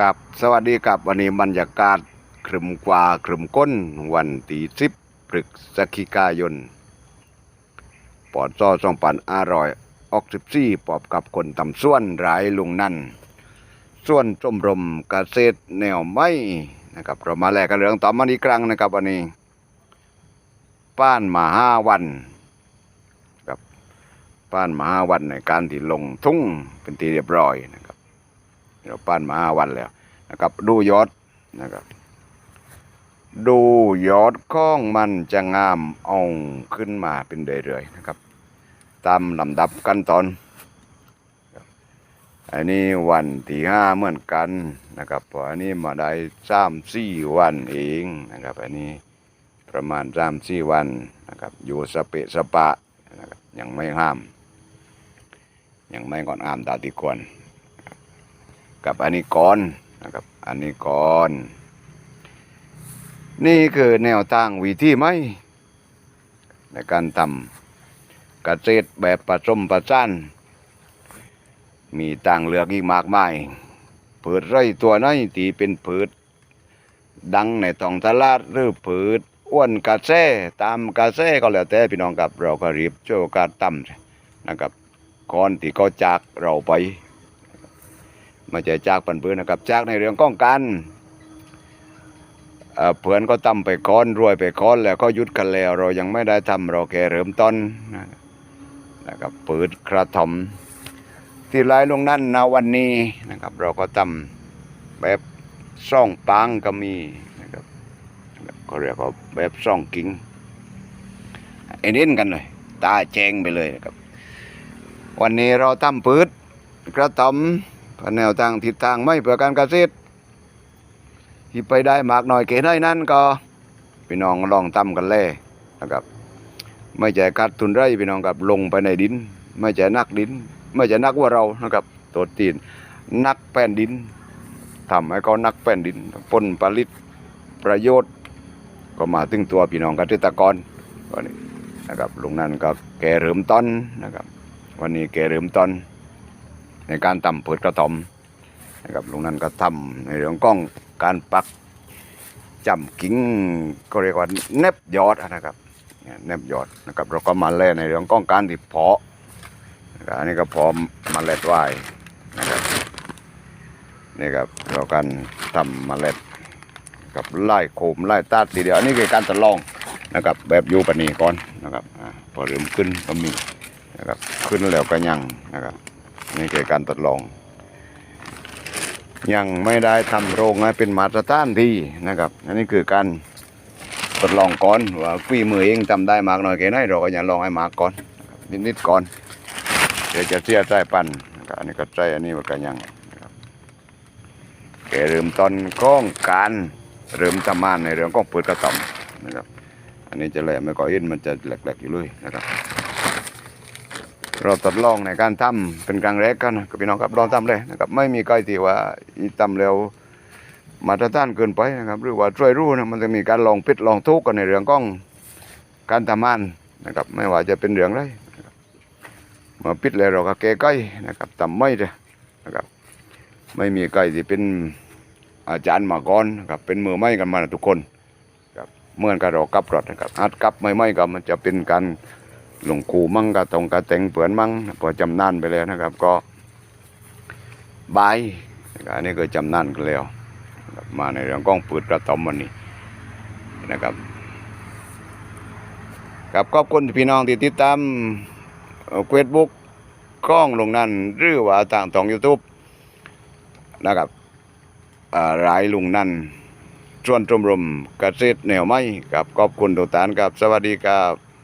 กับสวัสดีครับวันนี้บรรยากาศครึมกว่าครึมก้นวันที่สิบพฤศจิกายน ปอดซ้อสองปันอร่อย ออกสิบสี่ปอบกับคนตำส่วนหลายลุงนั่น ส่วนชมรมเกษตรแนวไม่นะครับเรามาแลกกันเรื่องต่อมาอีกครั้งนะครับวันนี้ ป้านมาห้าวันกับป้านมาห้าวันในการที่ลงทุ่งเป็นทีเรียบร้อยนะครับ เราปั้นมาห้าวันแล้วนะครับ ดูยอดนะครับ ดูยอดข้องมันจะงามอาขึ้นมาเป็นเรื่อยๆนะครับ ตามลำดับขั้นตอนอันนี้วันที่ห้าเหมือนกันนะครับพออันนี้มาได้สามสี่วันเองนะครับ อันนี้ประมาณสามสี่วันนะครับ อยู่สเปะสปะนะครับยังไม่ห้าม ยังไม่ก่อนอามตาติกวน กับอันนี้ก่อนนะครับอันนี้ก่อน นี่คือแนวทางวิธีไหมในการทำเกษตรแบบผสมผสานมีต่างเลือกอีกมากมายผืดไร่ตัวน้อยที่เป็นผืดดังในท้องตลาดหรือผืดอ้วนกระแสตามกระแสก็แล้วแต่พี่น้องครับเราก็รีบช่วยโอกาสตั้มนะครับก่อนที่เขาจากเราไป ไมาจะจากปันเพื่อนนะครับ จากในเรื่องก้องกันเอ่อเพื่อนก็ตั้มไปก้อนรวยไปก้อนแล้วก็หยุดกันแล้ว เรายังไม่ได้ทำเราแค่เริ่มต้นนะครับปืดกระถมที่ไลายลงนั่นนะวันนี้นะครับ เราก็ทำแบบซ่องปางก็มีนะครับก็เรียกว่าแบบซ่องกิ้งไอ้เน้นกันเลยตาแจงไปเลยนะครับ วันนี้เราทำปืดกระตอม แนวทางทิศทางไม่เพื่อการเกษตรที่ไปได้มากหน่อยเกณฑ์ได้นั่นก็พี่น้องลองทำกันเลยนะครับ ไม่ใช่กัดทุนไร่พี่น้องกับลงไปในดิน ไม่ใช่นักดิน ไม่ใช่นักว่าเรานะครับตัวตีนนักแผ่นดินทำให้เขานักแผ่นดินผลผลิตประโยชน์ ก็มาถึงตัวพี่น้องเกษตรกรวันนี้นะครับลุงนั้นก็แกเริ่มต้นนะครับ วันนี้แกเริ่มต้น ในการทำเปิดกระถอมนะครับลุงนั้นก็ทำในเรื่องกล้องการปักจำกิ้งก็เรียกว่าเน็บยอดนะครับเน็บยอดนะครับเราก็มาแล่ในเรื่องกล้องการที่เพาะนะครับอันนี้ก็พร้อมมเมล็ดไว้นะครับนี่ครับเรากันทำเมล็ดกับไล่โคมไล่ตาดทีเดียวอันนี้คือการทดลองนะครับแบบอยูปนีก่อนนะครับอาพอเริ่มขึ้นก็มีนะครับขึ้นแล้วก็ยังนะครับ นี่คือการทดลอง ยังไม่ได้ทำโรงให้เป็นมาตรฐานที่นะครับอันนี้คือการทดลองก่อนว่าฝีมือเองทำได้มากน้อยแค่ไหนเราก็อย่าลองให้มากก่อนนะครับนิดๆก่อนเดี๋ยวจะเสียใจปันนอันนี้ก็ใจอันนี้มันก็ยังนะครับแกเริ่มต้นก้องการเริ่มทำมานในเรื่องของเปิดกระต่อมนะครับ อันนี้จะแหลมไม่ก่อยินมันจะแหลกๆอยู่เลยนะครับ เราทดลองในการทำเป็นครั้งแรกกันนะครับพี่น้องครับลองทำเลยนะครับไม่มีใครที่ว่าอีทำแล้วมาตรฐานเกินไปนะครับ หรือว่าช่วยรู้นะมันจะมีการลองผิดลองทุกกันในเรื่องของการทำมานนะครับ ไม่ว่าจะเป็นเรื่องอะไรมาปิดแล้วเราก็แก้ไก้นะครับทำไม่เลยนะครับ ไม่มีใครที่เป็นอาจารย์มาก่อนนะครับเป็นมือไม่กันมาทุกคนครับเมื่อกับเรากลับรถนะครับอัดกลับไม่ไม่ก็มันจะเป็นการ หลวงคูมั่งกะตรงกะแต่งเปือนมั่งพอจำนานไปแล้วนะครับ ก็บายนะครับอันนี้ก็จำนานกันแล้วมาในเรื่องกล้องปืดกระตอมวันนี้นะครับครับขอบคุณพี่น้องที่ติดตามเฟซบุ๊กกล้องลงนั้นหรือว่าทางตองยูทูบนะครับอ่ารายลุงนั่นส่วนชมรมเกษตรแนวไม้กับขอบคุณทุกท่านครับ สวัสดีครับ